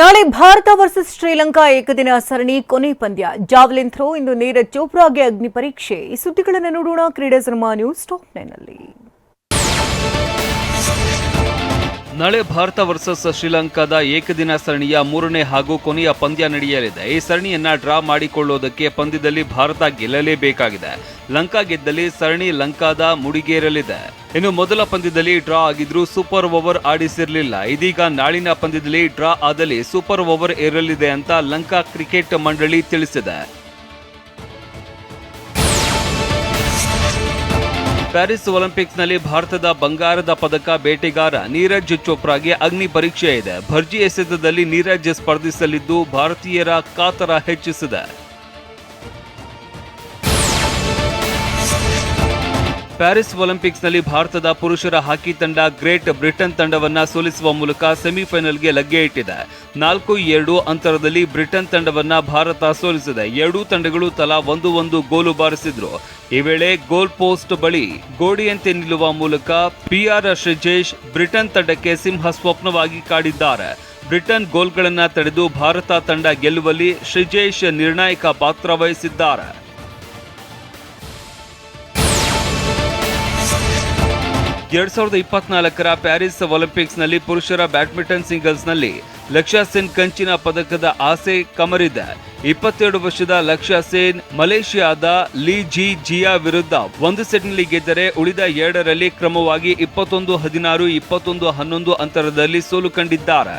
ನಾಳೆ ಭಾರತ ವರ್ಸಸ್ ಶ್ರೀಲಂಕಾ ಏಕದಿನ ಸರಣಿ ಕೊನೆ ಪಂದ್ಯ. ಜಾವ್ಲಿನ್ ಥ್ರೋ ಇಂದು ನೀರಜ್ ಚೋಪ್ರಾಗೆ ಅಗ್ನಿ ಪರೀಕ್ಷೆ. ಈ ಸುದ್ದಿಗಳನ್ನು ನೋಡೋಣ. ಕ್ರೀಡಾ ಸಿನಿಮಾ ನ್ಯೂಸ್ ಟಾಪ್ ನೈನಲ್ಲಿ ನಾಳೆ ಭಾರತ ವರ್ಸಸ್ ಶ್ರೀಲಂಕಾದ ಏಕದಿನ ಸರಣಿಯ ಮೂರನೇ ಹಾಗೂ ಕೊನೆಯ ಪಂದ್ಯ ನಡೆಯಲಿದೆ. ಈ ಸರಣಿಯನ್ನ ಡ್ರಾ ಮಾಡಿಕೊಳ್ಳುವುದಕ್ಕೆ ಪಂದ್ಯದಲ್ಲಿ ಭಾರತ ಗೆಲ್ಲಲೇಬೇಕಾಗಿದೆ. ಲಂಕಾ ಗೆದ್ದಲ್ಲಿ ಸರಣಿ ಲಂಕಾದ ಮುಡಿಗೇರಲಿದೆ. ಇನ್ನು ಮೊದಲ ಪಂದ್ಯದಲ್ಲಿ ಡ್ರಾ ಆಗಿದ್ರೂ ಸೂಪರ್ ಓವರ್ ಆಡಿಸಿರಲಿಲ್ಲ. ಇದೀಗ ನಾಳಿನ ಪಂದ್ಯದಲ್ಲಿ ಡ್ರಾ ಆದಲ್ಲಿ ಸೂಪರ್ ಓವರ್ ಇರಲಿದೆ ಅಂತ ಲಂಕಾ ಕ್ರಿಕೆಟ್ ಮಂಡಳಿ ತಿಳಿಸಿದೆ. ಪ್ಯಾರಿಸ್ ಒಲಿಂಪಿಕ್ಸ್ನಲ್ಲಿ ಭಾರತದ ಬಂಗಾರದ ಪದಕ ಬೇಟೆಗಾರ ನೀರಜ್ ಚೋಪ್ರಾಗೆ ಅಗ್ನಿ ಪರೀಕ್ಷೆ ಇದೆ. ಭರ್ಜಿ ಎಸೆತದಲ್ಲಿ ನೀರಜ್ ಸ್ಪರ್ಧಿಸಲಿದ್ದು ಭಾರತೀಯರ ಕಾತರ ಹೆಚ್ಚಿಸಿದೆ. ಪ್ಯಾರಿಸ್ ಒಲಿಂಪಿಕ್ಸ್ನಲ್ಲಿ ಭಾರತದ ಪುರುಷರ ಹಾಕಿ ತಂಡ ಗ್ರೇಟ್ ಬ್ರಿಟನ್ ತಂಡವನ್ನ ಸೋಲಿಸುವ ಮೂಲಕ ಸೆಮಿಫೈನಲ್ಗೆ ಲಗ್ಗೆ ಇಟ್ಟಿದೆ. ನಾಲ್ಕು ಎರಡು ಅಂತರದಲ್ಲಿ ಬ್ರಿಟನ್ ತಂಡವನ್ನ ಭಾರತ ಸೋಲಿಸಿದೆ. ಎರಡೂ ತಂಡಗಳು ತಲಾ ಒಂದು ಒಂದು ಗೋಲು ಬಾರಿಸಿದ್ರು. ಈ ವೇಳೆ ಗೋಲ್ ಪೋಸ್ಟ್ ಬಳಿ ಗೋಡೆಯಂತೆ ನಿಲ್ಲುವ ಮೂಲಕ ಪಿಆರ್ ಶ್ರೀಜೇಶ್ ಬ್ರಿಟನ್ ತಂಡಕ್ಕೆ ಸಿಂಹ ಸ್ವಪ್ನವಾಗಿ ಕಾಡಿದ್ದಾರೆ. ಬ್ರಿಟನ್ ಗೋಲ್ಗಳನ್ನು ತಡೆದು ಭಾರತ ತಂಡ ಗೆಲ್ಲುವಲ್ಲಿ ಶ್ರೀಜೇಶ್ ನಿರ್ಣಾಯಕ ಪಾತ್ರ ವಹಿಸಿದ್ದಾರೆ. ಎರಡ್ ಸಾವಿರದ ಇಪ್ಪತ್ನಾಲ್ಕರ ಪ್ಯಾರಿಸ್ ಒಲಿಂಪಿಕ್ಸ್ನಲ್ಲಿ ಪುರುಷರ ಬ್ಯಾಡ್ಮಿಂಟನ್ ಸಿಂಗಲ್ಸ್ನಲ್ಲಿ ಲಕ್ಷ್ಯ ಸೇನ್ ಕಂಚಿನ ಪದಕದ ಆಸೆ ಕಮರಿದೆ. ಇಪ್ಪತ್ತೆರಡು ವರ್ಷದ ಲಕ್ಷ್ಯ ಸೇನ್ ಮಲೇಷಿಯಾದ ಲಿ ಜಿ ಜಿಯಾ ವಿರುದ್ಧ ಒಂದು ಸೆಟ್ನಲ್ಲಿ ಗೆದ್ದರೆ ಉಳಿದ ಎರಡರಲ್ಲಿ ಕ್ರಮವಾಗಿ ಇಪ್ಪತ್ತೊಂದು ಹದಿನಾರು, ಇಪ್ಪತ್ತೊಂದು ಹನ್ನೊಂದು ಅಂತರದಲ್ಲಿ ಸೋಲು ಕಂಡಿದ್ದಾರೆ.